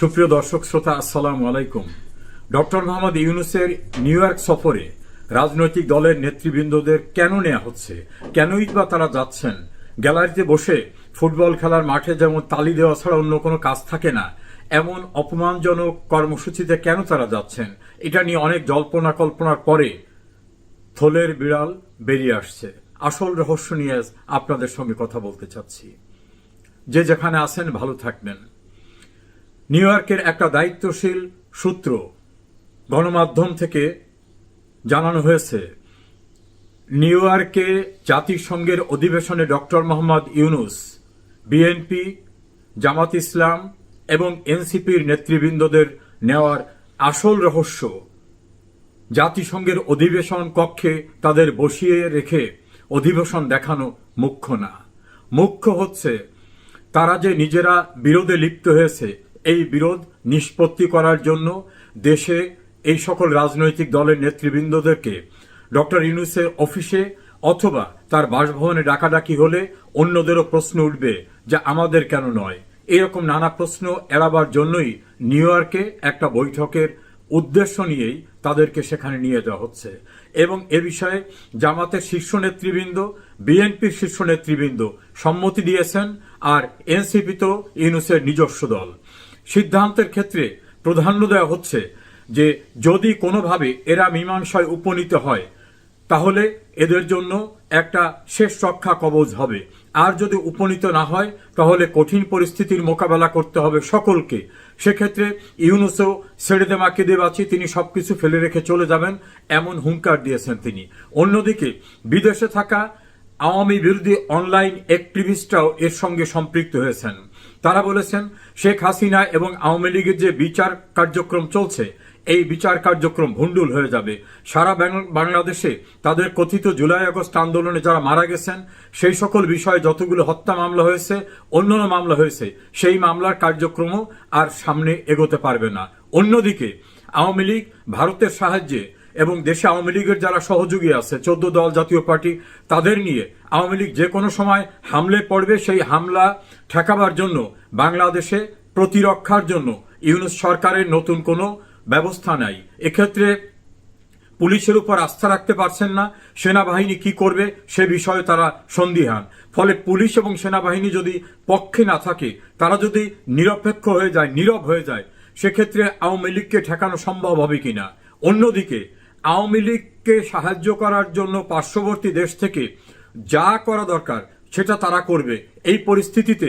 সুপ্রিয় দর্শক, শ্রোতা, আসসালামু আলাইকুম। ডক্টর মোহাম্মদ ইউনুসের নিউ ইয়র্ক সফরে রাজনৈতিক দলের নেতৃবৃন্দদের কেন নেওয়া হচ্ছে? কেনই বা তারা যাচ্ছেন? গ্যালারিতে বসে ফুটবল খেলার মাঠে যেমন তালি দেওয়া ছাড়া অন্য কোনো কাজ থাকে না, এমন অপমানজনক কর্মসূচিতে কেন তারা যাচ্ছেন? এটা নিয়ে অনেক জল্পনা কল্পনার পরে থলের বিড়াল বেরিয়ে আসছে। আসল রহস্য নিয়ে আপনাদের সঙ্গে কথা বলতে চাচ্ছি। যে যেখানে আছেন, ভালো থাকবেন। নিউ ইয়র্কের একটা দায়িত্বশীল সূত্র গণমাধ্যম থেকে জানানো হয়েছে, নিউ ইয়র্কে জাতিসংঘের অধিবেশনে ডক্টর মোহাম্মদ ইউনুস, বিএনপি, জামাত ইসলাম এবং এনসিপির নেতৃবৃন্দদের নেওয়ার আসল রহস্য জাতিসংঘের অধিবেশন কক্ষে তাদের বসিয়ে রেখে অধিবেশন দেখানো মুখ্য না। মুখ্য হচ্ছে, তারা যে নিজেরা বিরোধে লিপ্ত হয়েছে এই বিরোধ নিষ্পত্তি করার জন্য দেশে এই সকল রাজনৈতিক দলের নেতৃবৃন্দদেরকে ডক্টর ইউনুসের অফিসে অথবা তার বাসভবনে ডাকাডাকি হলে অন্যদেরও প্রশ্ন উঠবে যে আমাদের কেন নয়। এরকম নানা প্রশ্ন এড়াবার জন্যই নিউ ইয়র্কে একটা বৈঠকের উদ্দেশ্য নিয়েই তাদেরকে সেখানে নিয়ে যাওয়া হচ্ছে। এবং এ বিষয়ে জামাতের শীর্ষ নেতৃবৃন্দ, বিএনপির শীর্ষ নেতৃবৃন্দ সম্মতি দিয়েছেন আর এনসিপি তো ইউনুসের নিজস্ব দল। সিদ্ধান্তের ক্ষেত্রে প্রাধান্য দেওয়া হচ্ছে যে যদি কোনোভাবে এরা মীমাংসায় উপনীত হয়, তাহলে এদের জন্য একটা শেষ রক্ষা কবজ হবে। আর যদি উপনীত না হয়, তাহলে কঠিন পরিস্থিতির মোকাবেলা করতে হবে সকলকে। সেক্ষেত্রে ইউনুসও ছেড়ে দে মাকে তিনি সবকিছু ফেলে রেখে চলে যাবেন, এমন হুঙ্কার দিয়েছেন তিনি। অন্যদিকে বিদেশে থাকা আওয়ামী বিরোধী অনলাইন অ্যাক্টিভিস্টরাও এর সঙ্গে সম্পৃক্ত হয়েছেন। তারা বলেছেন, শেখ হাসিনা এবং আওয়ামী লীগের যে বিচার কার্যক্রম চলছে, এই বিচার কার্যক্রম ভণ্ডুল হয়ে যাবে। সারা বাংলাদেশে তাদের কথিত জুলাই আগস্ট আন্দোলনে যারা মারা গেছেন, সেই সকল বিষয়ে যতগুলো হত্যা মামলা হয়েছে অন্যান্য মামলা হয়েছে, সেই মামলার কার্যক্রমও আর সামনে এগোতে পারবে না। অন্যদিকে, আওয়ামী লীগ ভারতের সাহায্যে এবং দেশে আওয়ামী লীগের যারা সহযোগী আছে, চোদ্দ দল জাতীয় পার্টি, তাদের নিয়ে আওয়ামী লীগ যে কোনো সময় হামলে পড়বে, সেই হামলা ঠেকাবার জন্য বাংলাদেশে প্রতিরক্ষার জন্য ইউনুস সরকারের নতুন কোনো ব্যবস্থা নাই। এক্ষেত্রে পুলিশের উপর আস্থা রাখতে পারছেন না, সেনাবাহিনী কি করবে সে বিষয়ে তারা সন্দিহান। ফলে পুলিশ এবং সেনাবাহিনী যদি পক্ষে না থাকে, তারা যদি নিরপেক্ষ হয়ে যায়, নীরব হয়ে যায়, সেক্ষেত্রে আওয়ামী লীগকে ঠেকানো সম্ভব হবে কিনা? অন্যদিকে আওয়ামী লীগকে সাহায্য করার জন্য পার্শ্ববর্তী দেশ থেকে যা করা দরকার সেটা তারা করবে। এই পরিস্থিতিতে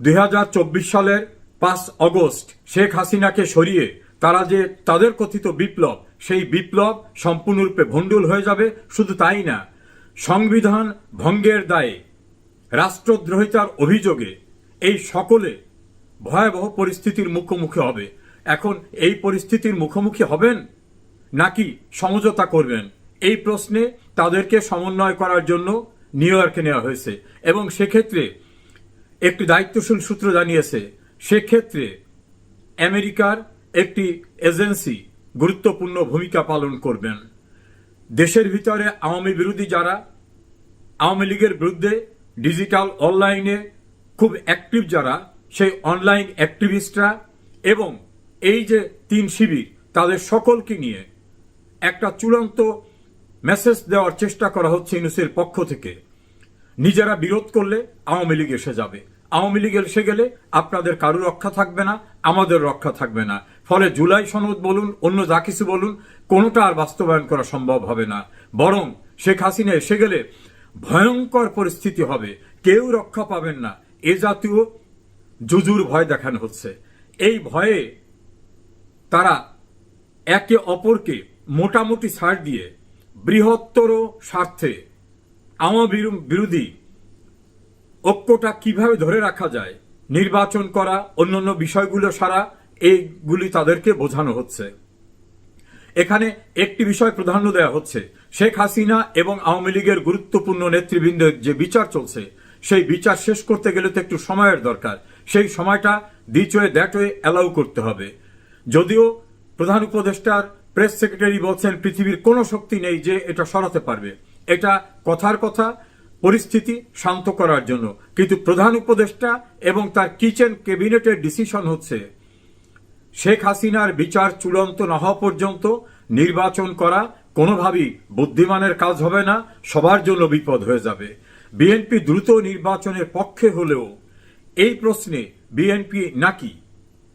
দু হাজার চব্বিশ সালের পাঁচ অগস্ট শেখ হাসিনাকে সরিয়ে তারা যে তাদের কথিত বিপ্লব, সেই বিপ্লব সম্পূর্ণরূপে ভণ্ডুল হয়ে যাবে, শুধু তাই না, সংবিধান ভঙ্গের দায়ে রাষ্ট্রদ্রোহিতার অভিযোগে এই সকলে ভয়াবহ পরিস্থিতির মুখোমুখি হবে। এখন এই পরিস্থিতির মুখোমুখি হবেন? নাকি সমঝোতা করবেন? এই প্রশ্নে তাদেরকে সমন্বয় করার জন্য নিউ ইয়র্কে নেওয়া হয়েছে এবং সেক্ষেত্রে একটি দায়িত্বশীল সূত্র জানিয়েছে, সেক্ষেত্রে আমেরিকার একটি এজেন্সি গুরুত্বপূর্ণ ভূমিকা পালন করবেন। দেশের ভিতরে আওয়ামী বিরোধী যারা, আওয়ামী লীগের বিরুদ্ধে ডিজিটাল অনলাইনে খুব অ্যাক্টিভ যারা, সেই অনলাইন অ্যাক্টিভিস্টরা এবং এই যে তিন শিবির, তাদের সকলকে নিয়ে একটা চূড়ান্ত মেসেজ দেওয়ার চেষ্টা করা হচ্ছে ইউনুসের পক্ষ থেকে। নিজেরা বিরোধ করলে আওয়ামী লীগ এসে যাবে। আওয়ামী লীগ এসে গেলে আপনাদের কারও রক্ষা থাকবে না, আমাদের রক্ষা থাকবে না। ফলে জুলাই সনদ বলুন, অন্য যা কিছু বলুন, কোনোটা আর বাস্তবায়ন করা সম্ভব হবে না। বরং শেখ হাসিনা এসে গেলে ভয়ঙ্কর পরিস্থিতি হবে। কেউ রক্ষা পাবেন না। এ জাতীয় জুজুর ভয় দেখানো হচ্ছে। এই ভয়ে তারা একে অপরকে মোটামুটি ছাড় দিয়ে বৃহত্তর স্বার্থে আওয়ামী বিরু- বিরোধী ঐক্যটা কীভাবে ধরে রাখা যায়, নির্বাচন করা, অন্যান্য বিষয়গুলো সারা, এইগুলি তাদেরকে বোঝানো হচ্ছে। এখানে একটি বিষয় প্রাধান্য দেওয়া হচ্ছে। শেখ হাসিনা এবং আওয়ামী লীগের গুরুত্বপূর্ণ নেতৃবৃন্দের যে বিচার চলছে, সেই বিচার শেষ করতে গেলে তো একটু সময়ের দরকার। সেই সময়টা this way that way allow করতে হবে। যদিও প্রধান উপদেষ্টার প্রেস সেক্রেটারি বলছেন, পৃথিবীর কোনো শক্তি নেই যে এটা সরাতে পারবে। এটা কথার কথা, পরিস্থিতি শান্ত করার জন্য। কিন্তু প্রধান উপদেষ্টা এবং তার কিচেন ক্যাবিনেটের ডিসিশন হচ্ছে, শেখ হাসিনার বিচার চূড়ান্ত না হওয়া পর্যন্ত নির্বাচন করা কোনোভাবেই বুদ্ধিমানের কাজ হবে না, সবার জন্য বিপদ হয়ে যাবে। বিএনপি দ্রুত নির্বাচনের পক্ষে হলেও এই প্রশ্নে বিএনপি নাকি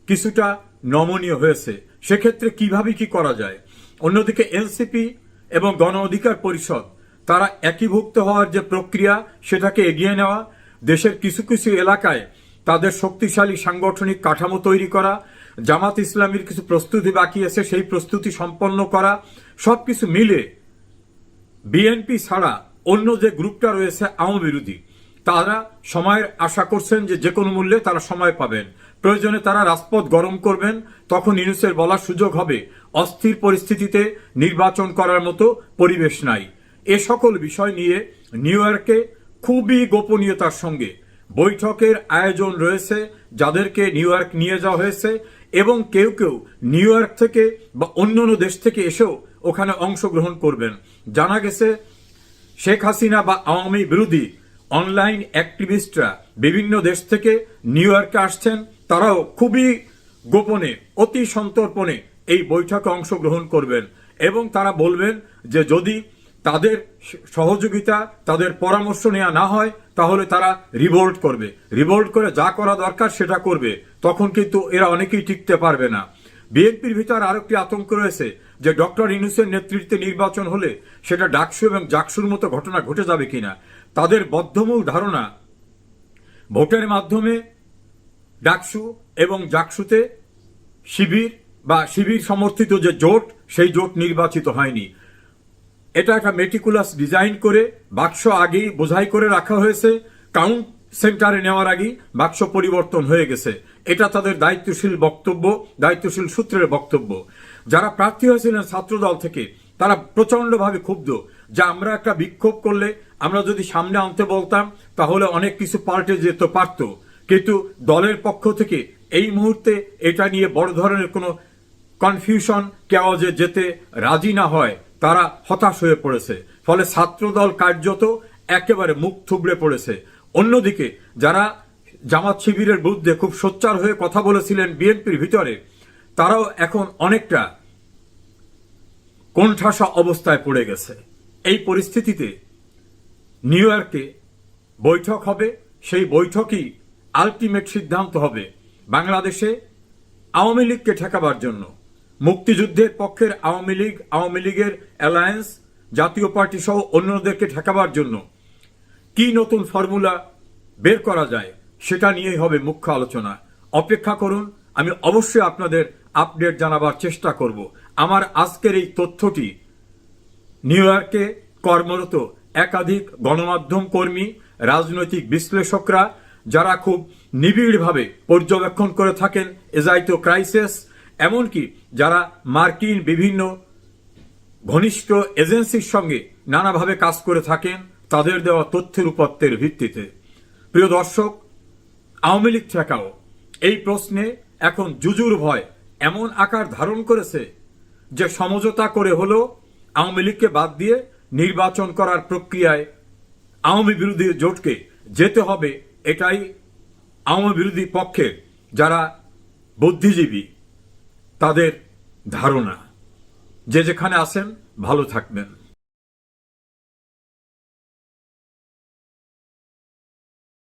কিছুটা নমনীয় হয়েছে। সেক্ষেত্রে কীভাবে কি করা যায়? অন্যদিকে এনসিপি এবং গণ অধিকার পরিষদ, তারা একীভুক্ত হওয়ার যে প্রক্রিয়া, সেটাকে এগিয়ে নেওয়া, দেশের কিছু কিছু এলাকায় তাদের শক্তিশালী সাংগঠনিক কাঠামো তৈরি করা, জামাত ইসলামীর কিছু প্রস্তুতি বাকি আছে, সেই প্রস্তুতি সম্পন্ন করা, সবকিছু মিলে বিএনপি ছাড়া অন্য যে গ্রুপটা রয়েছে আওয়ামী বিরোধী, তারা সময়ের আশা করছেন যে যে কোনো মূল্যে তারা সময় পাবেন। প্রয়োজনে তারা রাজপথ গরম করবেন, তখন ইউনুসের বলার সুযোগ হবে। অস্থির পরিস্থিতিতে নির্বাচন করার মতো পরিবেশ নাই। এ সকল বিষয় নিয়ে নিউ ইয়র্কে খুবই গোপনীয়তার সঙ্গে বৈঠকের আয়োজন রয়েছে, যাদেরকে নিউ ইয়র্ক নিয়ে যাওয়া হয়েছে এবং কেউ কেউ নিউ ইয়র্ক থেকে বা অন্যান্য দেশ থেকে এসেও ওখানে অংশগ্রহণ করবেন। জানা গেছে, শেখ হাসিনা বা আওয়ামী বিরোধী অনলাইন অ্যাক্টিভিস্টরা বিভিন্ন দেশ থেকে নিউ ইয়র্কে আসছেন। তারাও খুবই গোপনে, অতি সন্তর্পণে এই বৈঠকে অংশগ্রহণ করবেন এবং তারা বলবেন যে যদি তাদের সহযোগিতা, তাদের পরামর্শ নেওয়া না হয়, তাহলে তারা রিভোল্ট করবে। রিভোল্ট করে যা করা দরকার সেটা করবে। তখন কিন্তু এরা অনেকেই টিকতে পারবে না। বিএনপির ভিতর আরেকটি আতঙ্ক রয়েছে যে ডক্টর ইনুসের নেতৃত্বে নির্বাচন হলে সেটা ডাকসু এবং জাকসুর মতো ঘটনা ঘটে যাবে কিনা। তাদের বদ্ধমূল ধারণা ভোটের মাধ্যমে ডাকসু এবং জাকসুতে শিবির বা শিবির সমর্থিত যে জোট, সেই জোট নির্বাচিত হয়নি। এটা একটা মেটিকুলাস ডিজাইন করে বাক্স আগেই বোঝাই করে রাখা হয়েছে। কাউন্ট সেন্টারে নেওয়ার আগেই বাক্স পরিবর্তন হয়ে গেছে। এটা তাদের দায়িত্বশীল বক্তব্য, দায়িত্বশীল সূত্রের বক্তব্য। যারা প্রার্থী হয়েছিলেন ছাত্রদল থেকে, তারা প্রচন্ডভাবে ক্ষুব্ধ যে আমরা একটা বিক্ষোভ করলে আমরা যদি সামনে আনতে বলতাম, তাহলে অনেক কিছু পাল্টে যেত পারত। কিন্তু দলের পক্ষ থেকে এই মুহূর্তে এটা নিয়ে বড় ধরনের কোনো কনফিউশন কেউ যে যেতে রাজি না হয়, তারা হতাশ হয়ে পড়েছে। ফলে ছাত্রদল কার্যত একেবারে মুখ থুবড়ে পড়েছে। অন্যদিকে যারা জামাত শিবিরের বিরুদ্ধে খুব সোচ্চার হয়ে কথা বলেছিলেন বিএনপির ভিতরে, তারাও এখন অনেকটা কোণঠাসা অবস্থায় পড়ে গেছে। এই পরিস্থিতিতে নিউ ইয়র্কে বৈঠক হবে। সেই বৈঠকই আলটিমেট সিদ্ধান্ত হবে বাংলাদেশে আওয়ামী লীগকে ঠেকাবার জন্য। মুক্তিযুদ্ধের পক্ষের আওয়ামী লীগ, আওয়ামী লীগের অ্যালায়েন্স, জাতীয় পার্টি সহ অন্যদেরকে ঠেকাবার জন্য। কি নতুন ফর্মুলা বের করা যায় সেটা নিয়েই হবে মুখ্য আলোচনা। অপেক্ষা করুন, আমি অবশ্যই আপনাদের আপডেট জানাবার চেষ্টা করব। আমার আজকের এই তথ্যটি নিউ ইয়র্কে কর্মরত একাধিক গণমাধ্যম কর্মী, রাজনৈতিক বিশ্লেষকরা যারা খুব নিবিড়ভাবে পর্যবেক্ষণ করে থাকেন এজাইতো ক্রাইসিস এমনকি যারা মার্কিন বিভিন্ন ঘনিষ্ঠ এজেন্সির সঙ্গে নানাভাবে কাজ করে থাকেন, তাদের দেওয়া তথ্যের উপত্যের ভিত্তিতে। প্রিয় দর্শক, আওয়ামী লীগ ঠেকাও। এই প্রশ্নে এখন জুজুর ভয় এমন আকার ধারণ করেছে যে সমঝোতা করে হলেও আওয়ামী লীগকে বাদ দিয়ে নির্বাচন করার প্রক্রিয়ায় আওয়ামী বিরোধী জোটকে যেতে হবে এটাই আওয়ামী বিরোধী পক্ষের যারা বুদ্ধিজীবী তাদের ধারণা। যে যেখানে আসেন ভালো থাকবেন।